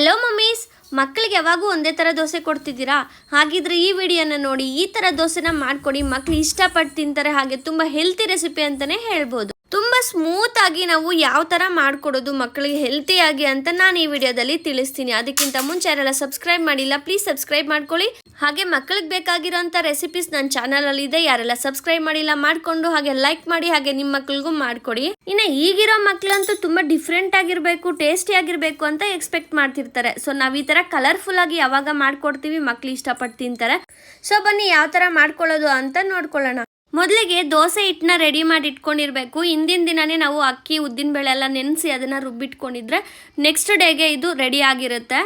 Hello mummies ಮಕ್ಕಳಿಗೆ ಯಾವಾಗೂ ಒಂದೇ ಥರ ದೋಸೆ ಕೊಡ್ತಿದ್ದೀರಾ? ಹಾಗಿದ್ರೆ ಈ ವಿಡಿಯೋನ ನೋಡಿ ಈ ಥರ ದೋಸೆನ ಮಾಡಿಕೊಡಿ. ಮಕ್ಕಳು ಇಷ್ಟಪಟ್ಟು ತಿಂತಾರೆ. ಹಾಗೆ ತುಂಬ ಹೆಲ್ತಿ ರೆಸಿಪಿ ಅಂತಲೇ ಹೇಳ್ಬೋದು. ಸ್ಮೂತ್ ಆಗಿ ನಾವು ಯಾವ ಥರ ಮಾಡಿಕೊಡೋದು ಮಕ್ಕಳಿಗೆ ಹೆಲ್ತಿಯಾಗಿ ಅಂತ ನಾನು ಈ ವಿಡಿಯೋದಲ್ಲಿ ತಿಳಿಸ್ತೀನಿ. ಅದಕ್ಕಿಂತ ಮುಂಚೆ ಯಾರೆಲ್ಲ ಸಬ್ಸ್ಕ್ರೈಬ್ ಮಾಡಿಲ್ಲ ಪ್ಲೀಸ್ ಸಬ್ಸ್ಕ್ರೈಬ್ ಮಾಡ್ಕೊಳ್ಳಿ. ಹಾಗೆ ಮಕ್ಕಳಿಗೆ ಬೇಕಾಗಿರೋಂಥ ರೆಸಿಪೀಸ್ ನನ್ನ ಚಾನಲಲ್ಲಿ ಇದೆ. ಯಾರೆಲ್ಲ ಸಬ್ಸ್ಕ್ರೈಬ್ ಮಾಡಿಲ್ಲ, ಮಾಡಿಕೊಂಡು ಹಾಗೆ ಲೈಕ್ ಮಾಡಿ, ಹಾಗೆ ನಿಮ್ಮ ಮಕ್ಕಳಿಗೂ ಮಾಡಿಕೊಡಿ. ಇನ್ನು ಈಗಿರೋ ಮಕ್ಕಳಂತೂ ತುಂಬ ಡಿಫ್ರೆಂಟ್ ಆಗಿರಬೇಕು ಟೇಸ್ಟಿ ಆಗಿರಬೇಕು ಅಂತ ಎಕ್ಸ್ಪೆಕ್ಟ್ ಮಾಡ್ತಿರ್ತಾರೆ. ಸೊ ನಾವು ಈ ಥರ ಕಲರ್ಫುಲ್ ಆಗಿ ಯಾವಾಗ ಮಾಡ್ಕೊಡ್ತೀವಿ ಮಕ್ಳು ಇಷ್ಟಪಟ್ಟು ತಿಂತಾರೆ. ಸೊ ಬನ್ನಿ ಯಾವ ಥರ ಮಾಡ್ಕೊಳ್ಳೋದು ಅಂತ ನೋಡ್ಕೊಳ್ಳೋಣ. ಮೊದಲಿಗೆ ದೋಸೆ ಹಿಟ್ಟನ್ನ ರೆಡಿ ಮಾಡಿ ಇಟ್ಕೊಂಡಿರಬೇಕು. ಹಿಂದಿನ ದಿನನೇ ನಾವು ಅಕ್ಕಿ, ಉದ್ದಿನ ಬೇಳೆ ಎಲ್ಲ ನೆನೆಸಿ ಅದನ್ನು ರುಬ್ಬಿಟ್ಕೊಂಡಿದ್ರೆ ನೆಕ್ಸ್ಟ್ ಡೇಗೆ ಇದು ರೆಡಿ ಆಗಿರುತ್ತೆ.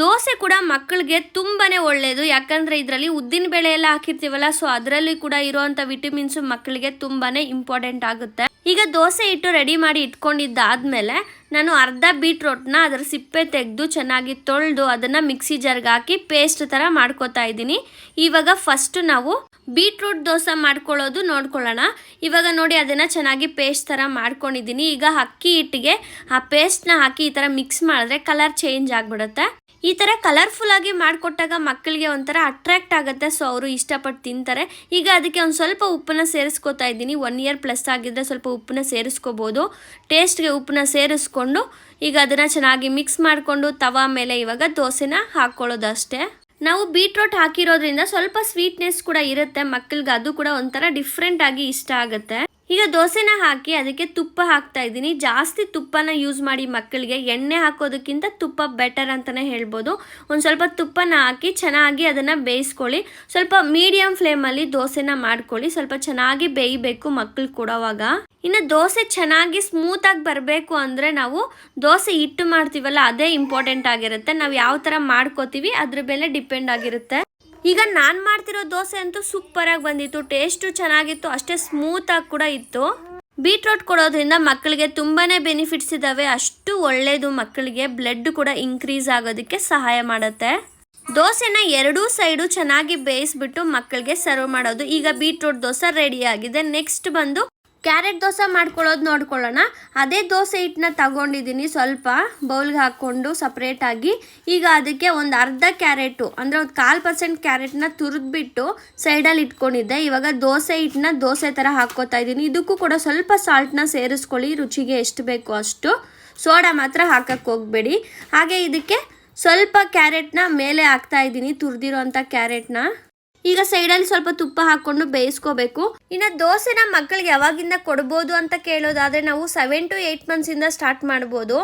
ದೋಸೆ ಕೂಡ ಮಕ್ಕಳಿಗೆ ತುಂಬಾ ಒಳ್ಳೆಯದು ಯಾಕಂದರೆ ಇದರಲ್ಲಿ ಉದ್ದಿನ ಬೇಳೆ ಎಲ್ಲ ಹಾಕಿರ್ತೀವಲ್ಲ ಸೊ ಅದರಲ್ಲಿ ಕೂಡ ಇರುವಂಥ ವಿಟಮಿನ್ಸ್ ಮಕ್ಕಳಿಗೆ ತುಂಬಾ ಇಂಪಾರ್ಟೆಂಟ್ ಆಗುತ್ತೆ. ಈಗ ದೋಸೆ ಹಿಟ್ಟು ರೆಡಿ ಮಾಡಿ ಇಟ್ಕೊಂಡಿದ್ದಾದ್ಮೇಲೆ ನಾನು ಅರ್ಧ ಬೀಟ್ರೋಟ್ನ ಅದರ ಸಿಪ್ಪೆ ತೆಗೆದು ಚೆನ್ನಾಗಿ ತೊಳೆದು ಅದನ್ನು ಮಿಕ್ಸಿ ಜಾರ್ಗೆ ಹಾಕಿ ಪೇಸ್ಟ್ ಥರ ಮಾಡ್ಕೋತಾ ಇದ್ದೀನಿ. ಇವಾಗ ಫಸ್ಟ್ ನಾವು ಬೀಟ್ರೂಟ್ ದೋಸೆ ಮಾಡ್ಕೊಳ್ಳೋದು ನೋಡ್ಕೊಳ್ಳೋಣ. ಇವಾಗ ನೋಡಿ ಅದನ್ನು ಚೆನ್ನಾಗಿ ಪೇಸ್ಟ್ ಥರ ಮಾಡ್ಕೊಂಡಿದ್ದೀನಿ. ಈಗ ಅಕ್ಕಿ ಹಿಟ್ಟಿಗೆ ಆ ಪೇಸ್ಟ್ನ ಹಾಕಿ ಈ ಥರ ಮಿಕ್ಸ್ ಮಾಡಿದ್ರೆ ಕಲರ್ ಚೇಂಜ್ ಆಗಿಬಿಡುತ್ತೆ. ಈ ಥರ ಕಲರ್ಫುಲ್ಲಾಗಿ ಮಾಡಿಕೊಟ್ಟಾಗ ಮಕ್ಕಳಿಗೆ ಒಂಥರ ಅಟ್ರಾಕ್ಟ್ ಆಗುತ್ತೆ. ಸೊ ಅವರು ಇಷ್ಟಪಟ್ಟು ತಿಂತಾರೆ. ಈಗ ಅದಕ್ಕೆ ಒಂದು ಸ್ವಲ್ಪ ಉಪ್ಪನ್ನ ಸೇರಿಸ್ಕೊತಾ ಇದ್ದೀನಿ. ಒನ್ ಇಯರ್ ಪ್ಲಸ್ ಆಗಿದ್ದರೆ ಸ್ವಲ್ಪ ಉಪ್ಪನ್ನ ಸೇರಿಸ್ಕೋಬೋದು. ಟೇಸ್ಟ್ಗೆ ಉಪ್ಪನ್ನ ಸೇರಿಸ್ಕೊಂಡು, ಈಗ ಅದನ್ನು ಚೆನ್ನಾಗಿ ಮಿಕ್ಸ್ ಮಾಡಿಕೊಂಡು ತವಾ ಮೇಲೆ ಇವಾಗ ದೋಸೆನ ಹಾಕ್ಕೊಳ್ಳೋದಷ್ಟೇ ನಾವು ಬೀಟ್ರೋಟ್ ಹಾಕಿರೋದ್ರಿಂದ ಸ್ವಲ್ಪ ಸ್ವೀಟ್ನೆಸ್ ಕೂಡ ಇರುತ್ತೆ. ಮಕ್ಕಳಿಗೆ ಅದು ಕೂಡ ಒಂಥರ ಡಿಫ್ರೆಂಟಾಗಿ ಇಷ್ಟ ಆಗುತ್ತೆ. ಈಗ ದೋಸೆನ ಹಾಕಿ ಅದಕ್ಕೆ ತುಪ್ಪ ಹಾಕ್ತಾ ಇದ್ದೀನಿ. ಜಾಸ್ತಿ ತುಪ್ಪನ ಯೂಸ್ ಮಾಡಿ ಮಕ್ಕಳಿಗೆ ಎಣ್ಣೆ ಹಾಕೋದಕ್ಕಿಂತ ತುಪ್ಪ ಬೆಟರ್ ಅಂತಲೇ ಹೇಳ್ಬೋದು. ಒಂದು ಸ್ವಲ್ಪ ತುಪ್ಪನ ಹಾಕಿ ಚೆನ್ನಾಗಿ ಅದನ್ನು ಬೇಯಿಸ್ಕೊಳ್ಳಿ. ಸ್ವಲ್ಪ ಮೀಡಿಯಮ್ ಫ್ಲೇಮಲ್ಲಿ ದೋಸೆನ ಮಾಡ್ಕೊಳ್ಳಿ. ಸ್ವಲ್ಪ ಚೆನ್ನಾಗಿ ಬೇಯಬೇಕು ಮಕ್ಕಳು ಕೊಡೋವಾಗ. ಇನ್ನು ದೋಸೆ ಚೆನ್ನಾಗಿ ಸ್ಮೂತಾಗಿ ಬರಬೇಕು ಅಂದರೆ ನಾವು ದೋಸೆ ಹಿಟ್ಟು ಮಾಡ್ತೀವಲ್ಲ, ಅದೇ ಇಂಪಾರ್ಟೆಂಟ್ ಆಗಿರುತ್ತೆ. ನಾವು ಯಾವ ಥರ ಮಾಡ್ಕೋತೀವಿ, ಅದ್ರ ಮೇಲೆ ಡಿಪೆಂಡ್ ಆಗಿರುತ್ತೆ. ಈಗ ನಾನು ಮಾಡ್ತಿರೋ ದೋಸೆ ಅಂತೂ ಸೂಪರಾಗಿ ಬಂದಿತ್ತು ಟೇಸ್ಟು ಚೆನ್ನಾಗಿತ್ತು, ಅಷ್ಟೇ ಸ್ಮೂತಾಗಿ ಕೂಡ ಇತ್ತು. ಬೀಟ್ರೋಟ್ ಕೊಡೋದ್ರಿಂದ ಮಕ್ಕಳಿಗೆ ತುಂಬಾ ಬೆನಿಫಿಟ್ಸ್ ಇದ್ದಾವೆ ಅಷ್ಟು ಒಳ್ಳೆಯದು ಮಕ್ಕಳಿಗೆ ಬ್ಲಡ್ ಕೂಡ ಇನ್ಕ್ರೀಸ್ ಆಗೋದಕ್ಕೆ ಸಹಾಯ ಮಾಡುತ್ತೆ. ದೋಸೆನ ಎರಡೂ ಸೈಡು ಚೆನ್ನಾಗಿ ಬೇಯಿಸ್ಬಿಟ್ಟು ಮಕ್ಕಳಿಗೆ ಸರ್ವ್ ಮಾಡೋದು. ಈಗ ಬೀಟ್ರೋಟ್ ದೋಸೆ ರೆಡಿ ಆಗಿದೆ ನೆಕ್ಸ್ಟ್ ಬಂದು ಕ್ಯಾರೆಟ್ ದೋಸೆ ಮಾಡ್ಕೊಳ್ಳೋದು ನೋಡ್ಕೊಳ್ಳೋಣ. ಅದೇ ದೋಸೆ ಹಿಟ್ಟನ್ನ ತಗೊಂಡಿದ್ದೀನಿ ಸ್ವಲ್ಪ ಬೌಲ್ಗೆ ಹಾಕ್ಕೊಂಡು ಸಪ್ರೇಟಾಗಿ ಈಗ ಅದಕ್ಕೆ ಒಂದು ಅರ್ಧ ಕ್ಯಾರೆಟು, ಅಂದರೆ ಒಂದು ಕಾಲು ಪರ್ಸೆಂಟ್ ಕ್ಯಾರೆಟ್ನ ತುರಿದ್ಬಿಟ್ಟು ಸೈಡಲ್ಲಿ ಇಟ್ಕೊಂಡಿದ್ದೆ. ಇವಾಗ ದೋಸೆ ಹಿಟ್ಟನ್ನ ದೋಸೆ ಥರ ಹಾಕ್ಕೋತಾ ಇದ್ದೀನಿ. ಇದಕ್ಕೂ ಕೂಡ ಸ್ವಲ್ಪ ಸಾಲ್ಟನ್ನ ಸೇರಿಸ್ಕೊಳ್ಳಿ, ರುಚಿಗೆ ಎಷ್ಟು ಬೇಕು ಅಷ್ಟು. ಸೋಡಾ ಮಾತ್ರ ಹಾಕಕ್ಕೆ ಹೋಗಬೇಡಿ. ಹಾಗೆ ಇದಕ್ಕೆ ಸ್ವಲ್ಪ ಕ್ಯಾರೆಟ್ನ ಮೇಲೆ ಹಾಕ್ತಾ ಇದ್ದೀನಿ ತುರಿದಿರೋ ಅಂಥ ಕ್ಯಾರೆಟ್ನ. ಈಗ ಸೈಡಲ್ಲಿ ಸ್ವಲ್ಪ ತುಪ್ಪ ಹಾಕೊಂಡು ಬೇಯಿಸ್ಕೋಬೇಕು. ಇನ್ನು ದೋಸೆನ ಮಕ್ಕಳಿಗೆ ಯಾವಾಗಿಂದ ಕೊಡ್ಬೋದು ಅಂತ ಕೇಳೋದಾದ್ರೆ ನಾವು ಸೆವೆನ್ ಟು ಏಯ್ಟ್ ಮಂತ್ಸಿಂದ ಸ್ಟಾರ್ಟ್ ಮಾಡ್ಬೋದು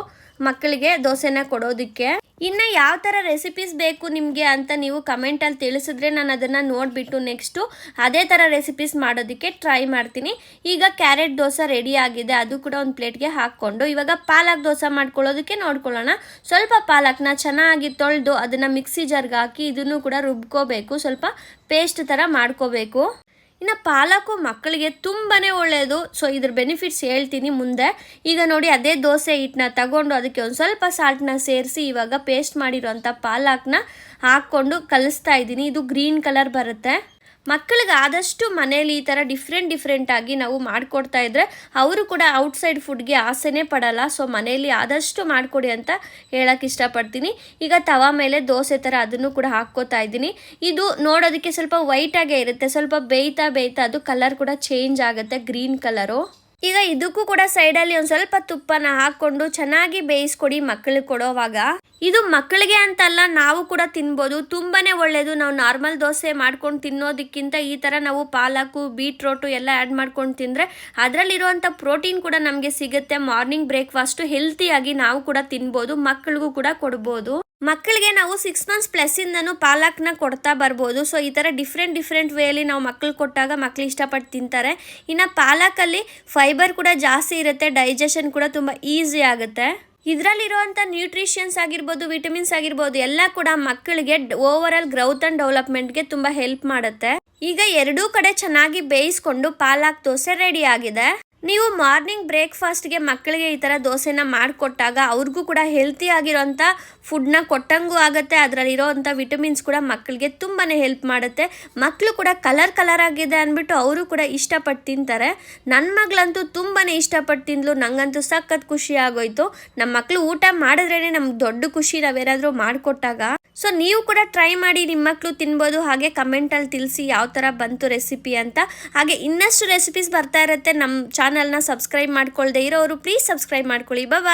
ಮಕ್ಕಳಿಗೆ ದೋಸೆನ ಕೊಡೋದಕ್ಕೆ. ಇನ್ನು ಯಾವ ಥರ ರೆಸಿಪೀಸ್ ಬೇಕು ನಿಮಗೆ ಅಂತ ನೀವು ಕಮೆಂಟಲ್ಲಿ ತಿಳಿಸಿದ್ರೆ ನಾನು ಅದನ್ನು ನೋಡಿಬಿಟ್ಟು ನೆಕ್ಸ್ಟು ಅದೇ ಥರ ರೆಸಿಪೀಸ್ ಮಾಡೋದಕ್ಕೆ ಟ್ರೈ ಮಾಡ್ತೀನಿ. ಈಗ ಕ್ಯಾರೆಟ್ ದೋಸೆ ರೆಡಿ ಆಗಿದೆ. ಅದು ಕೂಡ ಒಂದು ಪ್ಲೇಟ್ಗೆ ಹಾಕ್ಕೊಂಡು ಇವಾಗ ಪಾಲಕ್ ದೋಸೆ ಮಾಡ್ಕೊಳ್ಳೋದಕ್ಕೆ ನೋಡ್ಕೊಳ್ಳೋಣ. ಸ್ವಲ್ಪ ಪಾಲಕ್ನ ಚೆನ್ನಾಗಿ ತೊಳೆದು ಅದನ್ನು ಮಿಕ್ಸಿ ಜಾರ್ಗೆ ಹಾಕಿ ಇದನ್ನು ಕೂಡ ರುಬ್ಕೋಬೇಕು. ಸ್ವಲ್ಪ ಪೇಸ್ಟ್ ಥರ ಮಾಡ್ಕೋಬೇಕು. ಇನ್ನು ಪಾಲಕು ಮಕ್ಕಳಿಗೆ ತುಂಬಾ ಒಳ್ಳೆಯದು ಸೊ ಇದ್ರ ಬೆನಿಫಿಟ್ಸ್ ಹೇಳ್ತೀನಿ ಮುಂದೆ. ಈಗ ನೋಡಿ, ಅದೇ ದೋಸೆ ಹಿಟ್ಟನ್ನ ತಗೊಂಡು ಅದಕ್ಕೆ ಒಂದು ಸ್ವಲ್ಪ ಸಾಲ್ಟನ್ನ ಸೇರಿಸಿ ಇವಾಗ ಪೇಸ್ಟ್ ಮಾಡಿರೋಂಥ ಪಾಲಕ್ನ ಹಾಕ್ಕೊಂಡು ಕಲಿಸ್ತಾ ಇದ್ದೀನಿ. ಇದು ಗ್ರೀನ್ ಕಲರ್ ಬರುತ್ತೆ. ಮಕ್ಕಳಿಗೆ ಆದಷ್ಟು ಮನೇಲಿ ಈ ಥರ ಡಿಫ್ರೆಂಟ್ ಆಗಿ ನಾವು ಮಾಡಿಕೊಡ್ತಾ ಇದ್ರೆ ಅವರು ಕೂಡ ಔಟ್ಸೈಡ್ ಫುಡ್ಗೆ ಆಸೆನೇ ಪಡಲ್ಲ. ಸೊ ಮನೆಯಲ್ಲಿ ಆದಷ್ಟು ಮಾಡಿಕೊಡಿ ಅಂತ ಹೇಳಕ್ಕೆ ಇಷ್ಟಪಡ್ತೀನಿ. ಈಗ ತವಾ ಮೇಲೆ ದೋಸೆ ಥರ ಅದನ್ನು ಕೂಡ ಹಾಕ್ಕೋತಾ ಇದ್ದೀನಿ. ಇದು ನೋಡೋದಕ್ಕೆ ಸ್ವಲ್ಪ ವೈಟಾಗೇ ಇರುತ್ತೆ. ಸ್ವಲ್ಪ ಬೇಯ್ತಾ ಬೇಯ್ತಾ ಅದು ಕಲರ್ ಕೂಡ ಚೇಂಜ್ ಆಗುತ್ತೆ. ಗ್ರೀನ್ ಕಲರು ಈಗ ಇದಕ್ಕೂ ಕೂಡ ಸೈಡಲ್ಲಿ ಒಂದು ಸ್ವಲ್ಪ ತುಪ್ಪನ ಹಾಕ್ಕೊಂಡು ಚೆನ್ನಾಗಿ ಬೇಯಿಸ್ಕೊಡಿ ಮಕ್ಕಳಿಗೆ ಕೊಡೋವಾಗ. ಇದು ಮಕ್ಕಳಿಗೆ ಅಂತಲ್ಲ, ನಾವು ಕೂಡ ತಿನ್ಬೋದು. ತುಂಬಾನೇ ಒಳ್ಳೆಯದು ನಾವು ನಾರ್ಮಲ್ ದೋಸೆ ಮಾಡ್ಕೊಂಡು ತಿನ್ನೋದಕ್ಕಿಂತ ಈ ಥರ ನಾವು ಪಾಲಕು ಬೀಟ್ರೋಟು ಎಲ್ಲ ಆ್ಯಡ್ ಮಾಡ್ಕೊಂಡು ತಿಂದರೆ ಅದರಲ್ಲಿರುವಂಥ ಪ್ರೋಟೀನ್ ಕೂಡ ನಮಗೆ ಸಿಗುತ್ತೆ. ಮಾರ್ನಿಂಗ್ ಬ್ರೇಕ್ಫಾಸ್ಟು ಹೆಲ್ತಿಯಾಗಿ ನಾವು ಕೂಡ ತಿನ್ಬೋದು ಮಕ್ಕಳಿಗೂ ಕೂಡ ಕೊಡ್ಬೋದು. ಮಕ್ಕಳಿಗೆ ನಾವು ಸಿಕ್ಸ್ ಮಂತ್ಸ್ ಪ್ಲಸ್ಸಿಂದನೂ ಪಾಲಕ್ನ ಕೊಡ್ತಾ ಬರ್ಬೋದು. ಸೊ ಈ ಥರ ಡಿಫ್ರೆಂಟ್ ಡಿಫ್ರೆಂಟ್ ವೇಲಿ ನಾವು ಮಕ್ಕಳು ಕೊಟ್ಟಾಗ ಮಕ್ಕಳು ಇಷ್ಟಪಟ್ಟು ತಿಂತಾರೆ. ಇನ್ನು ಪಾಲಕಲ್ಲಿ ಫೈಬರ್ ಕೂಡ ಜಾಸ್ತಿ ಇರುತ್ತೆ ಡೈಜೆಷನ್ ಕೂಡ ತುಂಬ ಈಸಿ ಆಗುತ್ತೆ. ಇದರಲ್ಲಿರುವಂಥ ನ್ಯೂಟ್ರಿಷನ್ಸ್ ಆಗಿರ್ಬೋದು ವಿಟಮಿನ್ಸ್ ಆಗಿರ್ಬೋದು, ಎಲ್ಲ ಕೂಡ ಮಕ್ಕಳಿಗೆ ಓವರ್ ಆಲ್ ಗ್ರೌತ್ ಆ್ಯಂಡ್ ಡೆವಲಪ್ಮೆಂಟ್ಗೆ ತುಂಬ ಹೆಲ್ಪ್ ಮಾಡುತ್ತೆ. ಈಗ ಎರಡೂ ಕಡೆ ಚೆನ್ನಾಗಿ ಬೇಯಿಸ್ಕೊಂಡು ಪಾಲಕ್ ದೋಸೆ ರೆಡಿ ಆಗಿದೆ. ನೀವು ಮಾರ್ನಿಂಗ್ ಬ್ರೇಕ್ಫಾಸ್ಟ್ಗೆ ಮಕ್ಕಳಿಗೆ ಈ ಥರ ದೋಸೆನ ಮಾಡಿಕೊಟ್ಟಾಗ ಅವ್ರಿಗೂ ಕೂಡ ಹೆಲ್ತಿ ಆಗಿರೋಂಥ ಫುಡ್ನ ಕೊಟ್ಟಂಗೂ ಆಗುತ್ತೆ. ಅದರಲ್ಲಿರೋಂಥ ವಿಟಮಿನ್ಸ್ ಕೂಡ ಮಕ್ಕಳಿಗೆ ತುಂಬಾ ಹೆಲ್ಪ್ ಮಾಡುತ್ತೆ. ಮಕ್ಕಳು ಕೂಡ ಕಲರ್ ಕಲರ್ ಆಗಿದೆ ಅಂದ್ಬಿಟ್ಟು ಅವರು ಕೂಡ ಇಷ್ಟಪಟ್ಟು ತಿಂತಾರೆ. ನನ್ನ ಮಗಳಂತೂ ತುಂಬಾ ಇಷ್ಟಪಟ್ಟು ತಿಂದ್ಲು. ನನಗಂತೂ ಸಖತ್ ಖುಷಿ ಆಗೋಯ್ತು. ನಮ್ಮ ಮಕ್ಕಳು ಊಟ ಮಾಡಿದ್ರೇ ನಮ್ಗೆ ದೊಡ್ಡ ಖುಷಿ ನಾವೇನಾದರೂ ಮಾಡಿಕೊಟ್ಟಾಗ. ಸೊ ನೀವು ಕೂಡ ಟ್ರೈ ಮಾಡಿ ನಿಮ್ಮ ಮಕ್ಕಳು ತಿನ್ಬೋದು, ಹಾಗೆ ಕಮೆಂಟಲ್ಲಿ ತಿಳಿಸಿ ಯಾವ ಥರ ಬಂತು ರೆಸಿಪಿ ಅಂತ. ಹಾಗೆ ಇನ್ನಷ್ಟು ರೆಸಿಪೀಸ್ ಬರ್ತಾ ಇರುತ್ತೆ, ನಮ್ಮ ಚಾನಲ್ನ ಸಬ್ಸ್ಕ್ರೈಬ್ ಮಾಡ್ಕೊಳ್ದೆ ಇರೋರು ಪ್ಲೀಸ್ ಸಬ್ಸ್ಕ್ರೈಬ್ ಮಾಡ್ಕೊಳ್ಳಿ. ಬಾಯ್